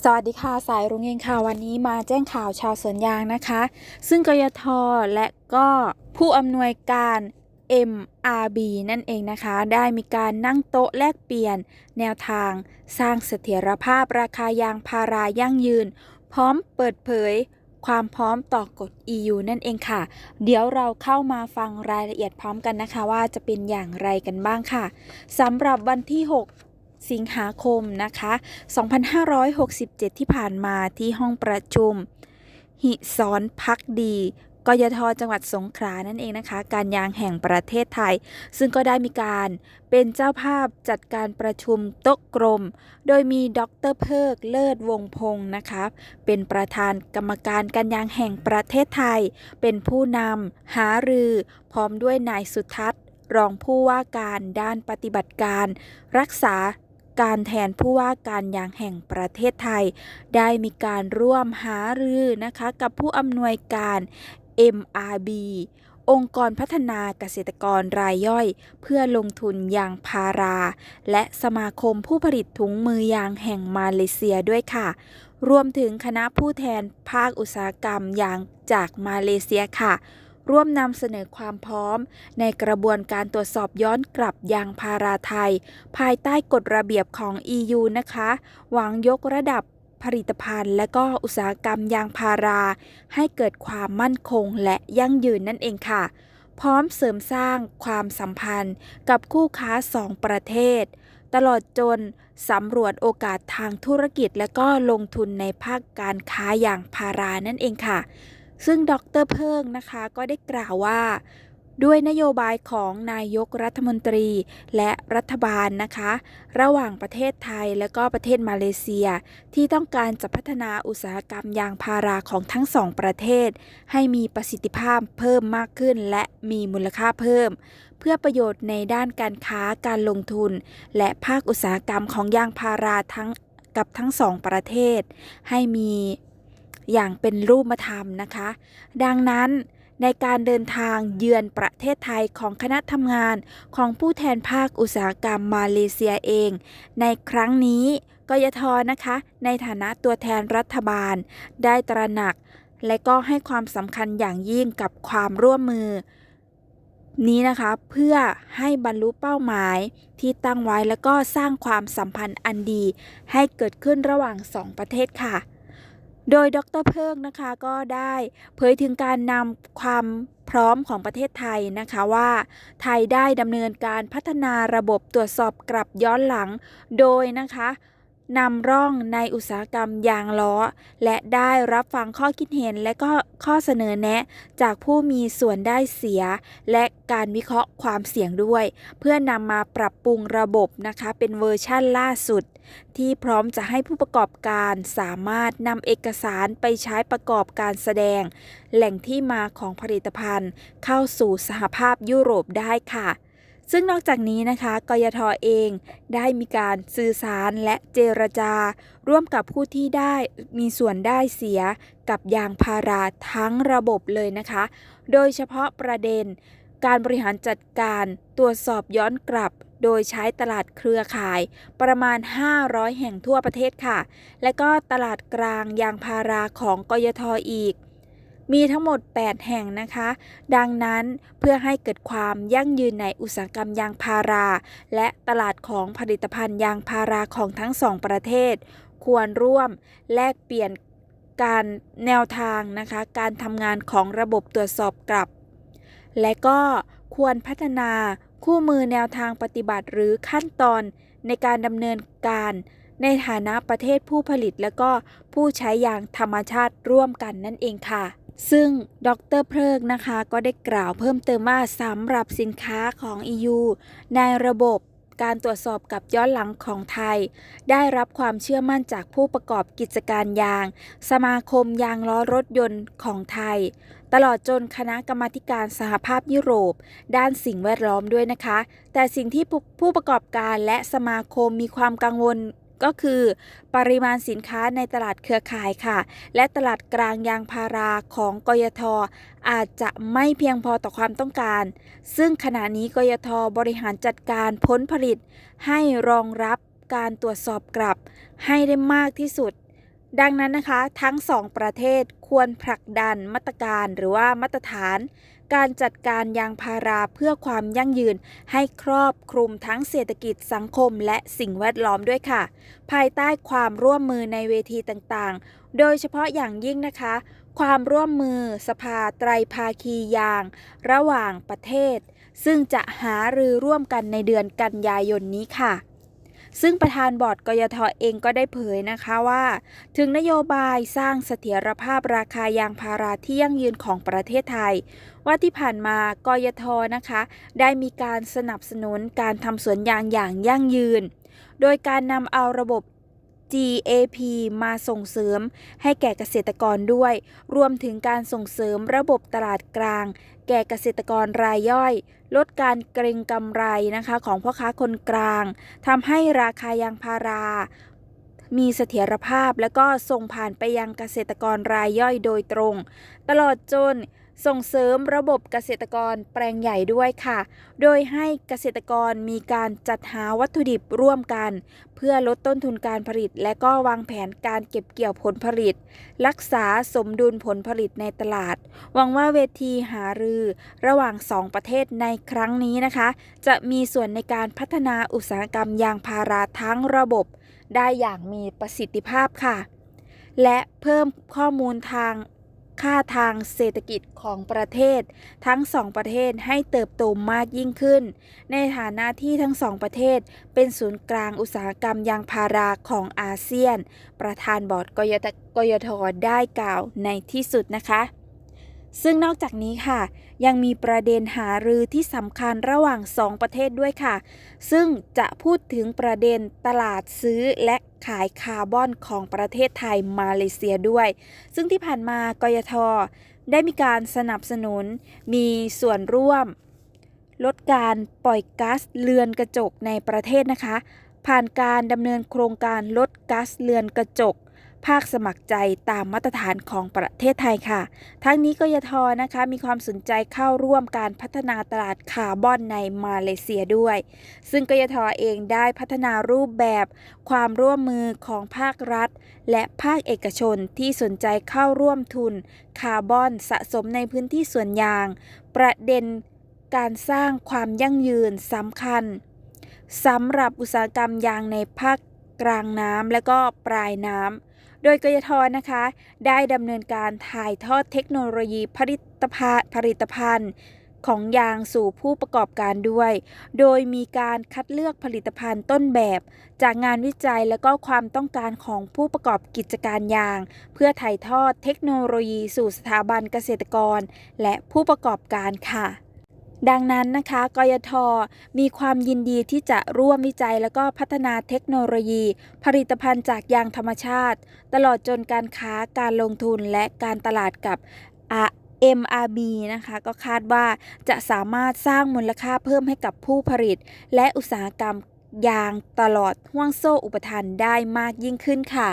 สวัสดีค่ะสายรุ้งเองค่ะวันนี้มาแจ้งข่าวชาวสวนยางนะคะ ซึ่งกยทและก็ผู้อำนวยการ MRB นั่นเองนะคะ ได้มีการนั่งโต๊ะแลกเปลี่ยน แนวทาง สร้างเสถียรภาพราคายางพารายั่งยืน พร้อมเปิดเผยความพร้อมต่อกฎ EU นั่นเองค่ะ เดี๋ยวเราเข้ามาฟังรายละเอียดพร้อมกันนะคะ ว่าจะเป็นอย่างไรกันบ้างค่ะสำหรับวันที่ 6 สิงหาคมนะคะ 2567 ที่ผ่านมาที่ห้องประชุม หิสอนพักดีกยทจังหวัดสงขลานั่นเองนะคะ การยางแห่งประเทศไทย ซึ่งก็ได้มีการเป็นเจ้าภาพจัดการประชุมโต๊ะกลม โดยมีดรเพิกเลิศวงพงศ์นะคะเป็นประธานกรรมการการยางแห่งประเทศไทย เป็นผู้นำหารือ พร้อมด้วยนายสุทัศน์ รองผู้ว่าการด้านปฏิบัติการ รักษา การแทนผู้ว่าการยางแห่งประเทศไทย ได้มีการร่วมหารือนะคะกับผู้อำนวยการ MRB องค์กรพัฒนาเกษตรกรรายย่อย เพื่อลงทุนยางพารา และสมาคมผู้ผลิตถุงมือยางแห่งมาเลเซียด้วยค่ะ รวมถึงคณะผู้แทนภาคอุตสาหกรรมยางจากมาเลเซียค่ะ ร่วมนำเสนอความพร้อม ในกระบวนการตรวจสอบย้อนกลับยางพาราไทย ภายใต้กฎระเบียบของ EU นะคะ หวังยกระดับผลิตภัณฑ์ และก็อุตสาหกรรมยางพารา ให้เกิดความมั่นคงและยั่งยืนนั่นเองค่ะ พร้อมเสริมสร้างความสัมพันธ์ กับคู่ค้าสองประเทศ ตลอดจนสำรวจโอกาสทางธุรกิจ และก็ลงทุนในภาคการค้ายางพารานั่นเองค่ะ ซึ่งดรเพิ่งนะคะก็ได้กล่าวว่า ด้วยนโยบายของนายกรัฐมนตรีและรัฐบาลนะคะ ระหว่างประเทศไทยและก็ประเทศมาเลเซีย ที่ต้องการจะพัฒนาอุตสาหกรรมยางพาราของทั้งสองประเทศ ให้มีประสิทธิภาพเพิ่มมากขึ้น และมีมูลค่าเพิ่ม เพื่อประโยชน์ในด้านการค้าการลงทุน และภาคอุตสาหกรรมของยางพาราทั้งกับทั้งสองประเทศ ให้มี อย่างเป็นรูปธรรมนะคะ ดังนั้นในการเดินทางเยือนประเทศไทยของคณะทำงานของผู้แทนภาคอุตสาหกรรมมาเลเซียเอง ในครั้งนี้กยทนะคะ ในฐานะตัวแทนรัฐบาล ได้ตระหนัก และก็ให้ความสำคัญอย่างยิ่งกับความร่วมมือ นี้นะคะเพื่อให้บรรลุเป้าหมายที่ตั้งไว้แล้วก็สร้างความสัมพันธ์อันดี ให้เกิดขึ้นระหว่างสองประเทศค่ะ โดยดรเพิงนะคะก็ได้เผยถึงการนำความพร้อมของประเทศไทยนะคะว่า ไทยได้ดำเนินการพัฒนาระบบตรวจสอบกลับย้อนหลัง โดยนะคะ นำร่องในอุตสาหกรรมยางล้อ และได้รับฟังข้อคิดเห็นและก็ข้อเสนอแนะ จากผู้มีส่วนได้เสีย และการวิเคราะห์ความเสี่ยงด้วย เพื่อนำมาปรับปรุงระบบนะคะ เป็นเวอร์ชั่นล่าสุด ที่พร้อมจะให้ผู้ประกอบการสามารถนำเอกสารไปใช้ประกอบการแสดง แหล่งที่มาของผลิตภัณฑ์ เข้าสู่สหภาพยุโรปได้ค่ะ ซึ่งนอกจากนี้นะคะกยทอเองได้มีการสื่อสารและเจรจา ร่วมกับผู้ที่ได้มีส่วนได้เสียกับยางพาราทั้งระบบเลยนะคะ โดยเฉพาะประเด็น การบริหารจัดการตรวจสอบย้อนกลับ โดยใช้ตลาดเครือข่ายประมาณ 500 แห่งทั่วประเทศค่ะ และก็ตลาดกลางยางพาราของกยทออีก มีทั้งหมด 8 แห่งนะคะ ดังนั้นเพื่อให้เกิดความยั่งยืนในอุตสาหกรรมยางพารา และตลาดของผลิตภัณฑ์ยางพาราของทั้งสองประเทศ ควรร่วมแลกเปลี่ยนการแนวทางนะคะ การทำงานของระบบตรวจสอบกลับ และก็ควรพัฒนาคู่มือแนวทางปฏิบัติหรือขั้นตอนในการดำเนินการในฐานะประเทศผู้ผลิตและก็ผู้ใช้ยางธรรมชาติร่วมกันนั่นเองค่ะ ซึ่งดรเพลิกนะคะก็ได้กล่าวเพิ่มเติมว่าสำหรับสินค้าของ EU ในระบบการตรวจสอบกับย้อนหลังของไทย ได้รับความเชื่อมั่นจากผู้ประกอบกิจการยาง สมาคมยางล้อรถยนต์ของไทย ตลอดจนคณะกรรมาการสหภาพยุโรป ด้านสิ่งแวดล้อมด้วยนะคะ แต่สิ่งที่ผู้ประกอบการและสมาคมมีความกังวล ก็คือปริมาณสินค้าในตลาดเครือข่ายค่ะ และตลาดกลางยางพาราของกยทอาจจะไม่เพียงพอต่อความต้องการ ซึ่งขณะนี้กยทบริหารจัดการผลผลิต ให้รองรับการตรวจสอบกลับให้ได้มากที่สุด ดังนั้นนะคะทั้งสองประเทศควรผลักดันมาตรการหรือว่ามาตรฐาน การจัดการยางพาราเพื่อความยั่งยืน ให้ครอบคลุมทั้งเศรษฐกิจสังคมและสิ่งแวดล้อมด้วยค่ะ ภายใต้ความร่วมมือในเวทีต่างๆ โดยเฉพาะอย่างยิ่งนะคะ ความร่วมมือสภาไตรภาคียาง ระหว่างประเทศ ซึ่งจะหารือร่วมกันในเดือนกันยายนนี้ค่ะ ซึ่งประธานบอร์ดกยทเองก็ได้เผยนะคะว่า ถึงนโยบายสร้างเสถียรภาพราคายางพาราที่ยั่งยืนของประเทศไทย ว่าที่ผ่านมากยทนะคะ ได้มีการสนับสนุนการทำสวนยางอย่างยั่งยืน โดยการนำเอาระบบ GAP มาส่งเสริมให้แก่เกษตรกรด้วย รวมถึงการส่งเสริมระบบตลาดกลาง แก่เกษตรกรรายย่อย ลดการเกรงกำไรนะคะของพ่อค้าคนกลางทำให้ราคายางพารา มีเสถียรภาพและก็ส่งผ่านไปยังเกษตรกรรายย่อยโดยตรง ตลอดจน ส่งเสริมระบบเกษตรกรแปลงใหญ่ด้วยค่ะ โดยให้เกษตรกรมีการจัดหาวัตถุดิบร่วมกัน เพื่อลดต้นทุนการผลิต และก็วางแผนการเก็บเกี่ยวผลผลิต รักษาสมดุลผลผลิตในตลาด หวังว่าเวทีหารือระหว่างสองประเทศในครั้งนี้นะคะ จะมีส่วนในการพัฒนาอุตสาหกรรมยางพาราทั้งระบบ ได้อย่างมีประสิทธิภาพค่ะ และเพิ่มข้อมูลทาง ค่าทางเศรษฐกิจของประเทศ ทั้งสองประเทศให้เติบโตมากยิ่งขึ้น ในฐานะที่ทั้งสองประเทศ เป็นศูนย์กลางอุตสาหกรรมยางพาราของอาเซียน ประธานบอร์ดกยทกยทได้กล่าวในที่สุดนะคะ ซึ่งนอกจากนี้ค่ะ ยังมีประเด็นหารือที่สำคัญระหว่างสองประเทศด้วยค่ะ ซึ่งจะพูดถึงประเด็นตลาดซื้อและขายคาร์บอนของประเทศไทยมาเลเซียด้วย ซึ่งที่ผ่านมากยทได้มีการสนับสนุน มีส่วนร่วม ลดการปล่อยก๊าซเรือนกระจกในประเทศนะคะ ผ่านการดำเนินโครงการลดก๊าซเรือนกระจก ภาคสมัครใจตามมาตรฐานของประเทศไทยค่ะ ทั้งนี้กยทนะคะมีความสนใจเข้าร่วมการพัฒนาตลาดคาร์บอนในมาเลเซียด้วย ซึ่งกยทเองได้พัฒนารูปแบบ ความร่วมมือของภาครัฐ และภาคเอกชนที่สนใจเข้าร่วมทุนคาร์บอนสะสมในพื้นที่สวนยาง ประเด็นการสร้างความยั่งยืนสำคัญสำหรับอุตสาหกรรมยางในภาคกลางน้ำและก็ปลายน้ำ โดยกยทนะคะ ได้ดำเนินการถ่ายทอดเทคโนโลยีผลิตภัณฑ์ผลิตภัณฑ์ของยางสู่ผู้ประกอบการด้วย โดยมีการคัดเลือกผลิตภัณฑ์ต้นแบบ จากงานวิจัยและก็ความต้องการของผู้ประกอบกิจการยาง เพื่อถ่ายทอดเทคโนโลยีสู่สถาบันเกษตรกร และผู้ประกอบการค่ะ ดังนั้นนะคะ กยท มีความยินดีที่จะร่วมวิจัยและก็พัฒนาเทคโนโลยี ผลิตภัณฑ์จากยางธรรมชาติ ตลอดจนการค้าการลงทุนและการตลาดกับ MRB นะคะก็คาดว่าจะสามารถสร้างมูลค่าเพิ่มให้กับผู้ผลิต และอุตสาหกรรมยางตลอดห่วงโซ่อุปทานได้มากยิ่งขึ้นค่ะ